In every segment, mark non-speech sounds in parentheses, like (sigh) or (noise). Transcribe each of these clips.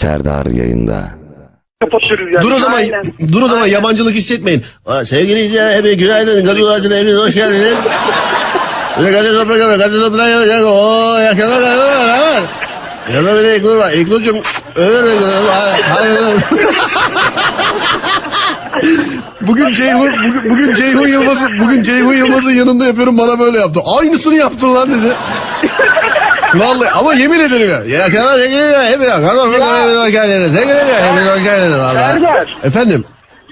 Serdar yayında. kapatıyoruz yani. Dur o zaman, Aynen. dur o zaman yabancılık hissetmeyin. Aa, sevgili izleyiciler, hepiniz günaydın. Gazoz ağacına hepiniz hoş geldiniz. Böyle Kadir Toprak var, Kadir Toprak yazacak. Ooo, yakına kadar var, var. Yanında bir de İlknur var. İlknur'cum, öyle Bugün Ceyhun, bugün, bugün Ceyhun Yılmaz'ın, bugün Ceyhun Yılmaz'ın yanında yapıyorum bana böyle yaptı. Aynısını yaptın lan dedi. Vallahi ama yemin ederim ya. Ya Kemal sevgili ya. Hep ya. Toprak hoş geldiniz. Sevgili ya. Hepiniz hoş geldiniz. Serdar. Efendim.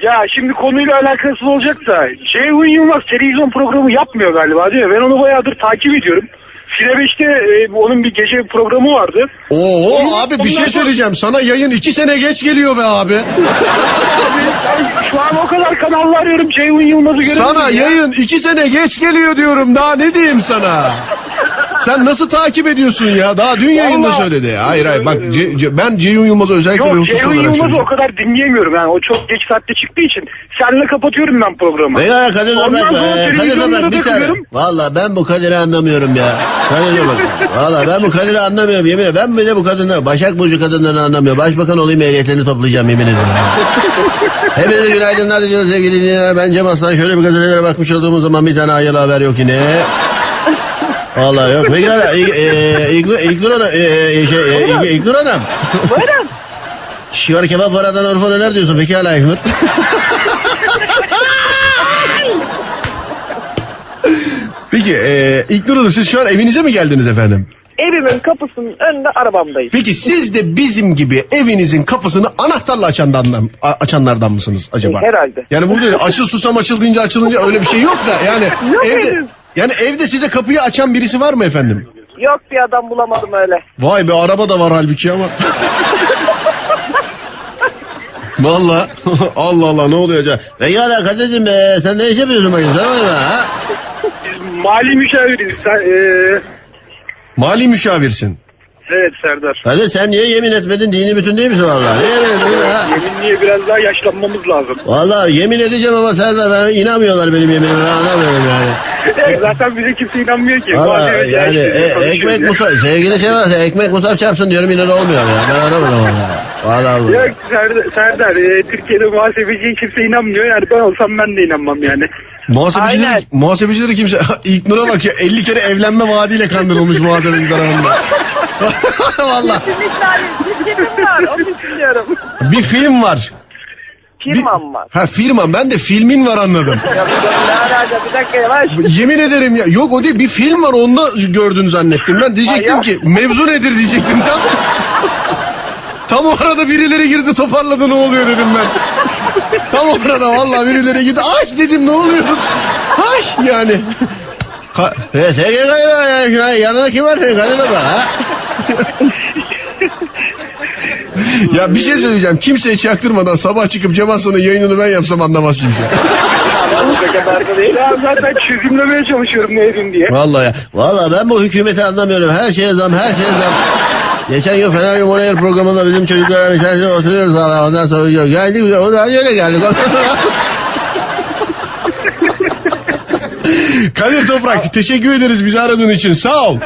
Ya şimdi konuyla alakası olacak da Ceyhun Yılmaz televizyon programı yapmıyor galiba değil mi? Ben onu bayağıdır takip ediyorum. Cine 5'te e, onun bir gece programı vardı. Oo abi bir şey Ondan- söyleyeceğim. Sana yayın iki sene geç geliyor be abi. Abi ben şu an o kadar kanallar arıyorum Ceyhun Yılmaz'ı göremiyorum. Sana ya. yayın iki sene geç geliyor diyorum. Daha ne diyeyim sana? Sen nasıl takip ediyorsun ya? Daha dün yayında Vallahi- söyledi. Hayır hayır bak Ce- Ce- ben Ceyhun Yılmaz'ı özellikle ve Yok husus Ceyhun olarak Yılmaz'ı o kadar dinleyemiyorum yani o çok geç saatte çıktığı için. Seninle kapatıyorum ben programı. Pekala Kadir Ondan Toprak, sonra e, Kadir televizyonda Toprak bir saniye. takılıyorum. Valla ben bu Kadir'i anlamıyorum ya. Kadir Toprak. Valla ben bu Kadir'i anlamıyorum yemin ederim. Ben bir de bu kadınlar, Başak Burcu kadınlarını anlamıyorum. Başbakan olayım ehliyetlerini toplayacağım yemin ederim. (laughs) Hepinize günaydınlar diliyoruz sevgili dinleyenler. Ben Cem Aslan. Şöyle bir gazetelere bakmış olduğumuz zaman bir tane hayırlı haber yok yine. Vallahi yok. Peki hala İlknur Hanım, şey, e, İlknur Hanım. Buyurun. Şivar kebap paradan Urfa neler diyorsun peki hala İlknur? Peki e, İlknur Hanım siz şu an evinize mi geldiniz efendim? Evimin kapısının önünde arabamdayım. Peki siz de bizim gibi evinizin kapısını anahtarla açanlardan, a- açanlardan mısınız acaba? E, herhalde. Yani burada açıl susam açıl deyince açılınca öyle bir şey yok da yani Yok evde henüz. Yani evde size kapıyı açan birisi var mı efendim? Yok bir adam bulamadım öyle. Vay be araba da var halbuki ama. Valla (laughs) Allah Allah ne oluyor acaba? Pekala Kadir'cim be, sen ne iş yapıyorsun bakayım sana bakayım ha? Mali müşaviriz. Sen, e, Mali müşavirsin. evet Serdar. Kadir sen niye yemin etmedin dini bütün değil misin valla? Niye yemin etmedin ha? Yeminliğe biraz daha yaşlanmamız lazım. Valla yemin edeceğim ama Serdar ben inanmıyorlar benim yeminime ben anlamıyorum yani. (laughs) Zaten bize kimse inanmıyor ki. Valla yani ya, e, ekmek ya. musaf sevgili şey varsa ekmek musaf çarpsın diyorum de olmuyor ya ben anlamadım valla. Valla Allah. Yok Serdar, Serdar e, Türkiye'de muhasebeciye kimse inanmıyor. Yani ben olsam ben de inanmam yani. Muhasebecileri, Aynen. muhasebecileri kimse (laughs) ilk nura bak ya 50 kere evlenme vaadiyle kandırılmış muhasebeci tarafından. Valla. Şirketim var. Onu düşünüyorum. bir film var. Bir- Firmam var. Ha firma ben de filmin var anladım. Ya ne alaka bir dakika yavaş. Yemin ederim ya yok o değil bir film var onda gördün zannettim. Ben diyecektim Ay ki mevzu nedir diyecektim tam. Tam o arada birileri girdi toparladı ne oluyor dedim ben. Tam o arada vallahi birileri girdi. Aç dedim ne oluyoruz? Aç yani. Ka e, yanına kim var senin abla ha? (laughs) ya bir şey söyleyeceğim. Kimseye çaktırmadan sabah çıkıp Cem Aslan'ın yayınını ben yapsam anlamaz kimse. O kadar da değil. Ya zaten çözümlemeye çalışıyorum ne edin diye. Vallahi ya. Vallahi ben bu hükümeti anlamıyorum. Her şeye zam, her şeye zam. Geçen gün Fener Yumonayer programında bizim çocuklara bir tanesi oturuyoruz valla. Ondan sonra diyor, geldik, o radyoya geldik. (laughs) Kadir Toprak teşekkür ederiz bizi aradığın için sağ ol.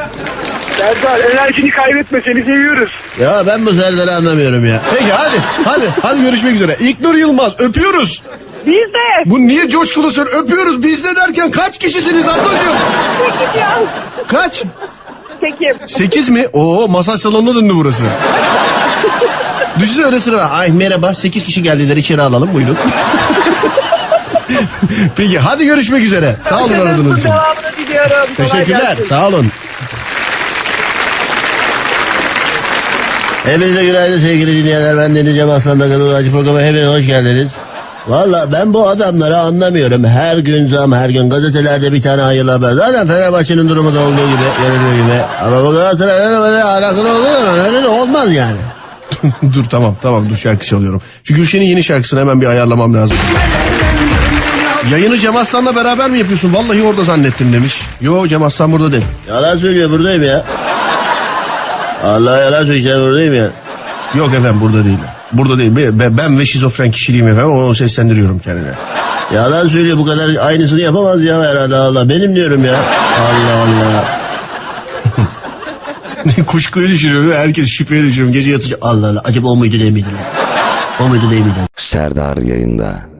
Serdar enerjini kaybetme seni seviyoruz. Ya ben bu Serdar'ı anlamıyorum ya. Peki hadi hadi hadi görüşmek üzere. İlknur Yılmaz öpüyoruz. Biz de. Bu niye coşkulu sor öpüyoruz biz de derken kaç kişisiniz ablacığım? Tekim ya. Kaç? Tekim. Sekiz mi? Oo masaj salonuna döndü burası. Düşünsene öyle sıra var. Ay merhaba sekiz kişi geldiler içeri alalım buyurun. (laughs) Peki hadi görüşmek üzere. Sağ olun aradığınız için. Teşekkürler sağ olun. Hepinize günaydın sevgili dinleyenler. Ben Deniz Cem Aslan Dakalı Acı Programı hepiniz hoş geldiniz. Valla ben bu adamları anlamıyorum. Her gün zam, her gün gazetelerde bir tane hayırlı haber. Zaten Fenerbahçe'nin durumu da olduğu gibi, yönettiği gibi. Ama bu Galatasaray'la böyle alakalı olduğu zaman öyle olmaz yani. (laughs) dur tamam tamam dur şarkı çalıyorum. Şu Gülşen'in yeni şarkısını hemen bir ayarlamam lazım. Yayını Cem Aslan'la beraber mi yapıyorsun? Vallahi orada zannettim demiş. Yo Cem Aslan burada değil. Yalan söylüyor buradayım ya. Allah yalan söylüyor buradayım ya. Yok efendim burada değil. Burada değil. Be- Ben ve şizofren kişiliğim efendim. Onu seslendiriyorum kendine. Yalan söylüyor bu kadar aynısını yapamaz ya herhalde Allah. Benim diyorum ya. Allah Allah. (laughs) Kuşkuyu düşürüyorum. Herkes şüpheye düşürüyorum. Gece yatınca Allah Allah. Acaba o muydu değil miydi? O muydu değil miydi? Serdar yayında.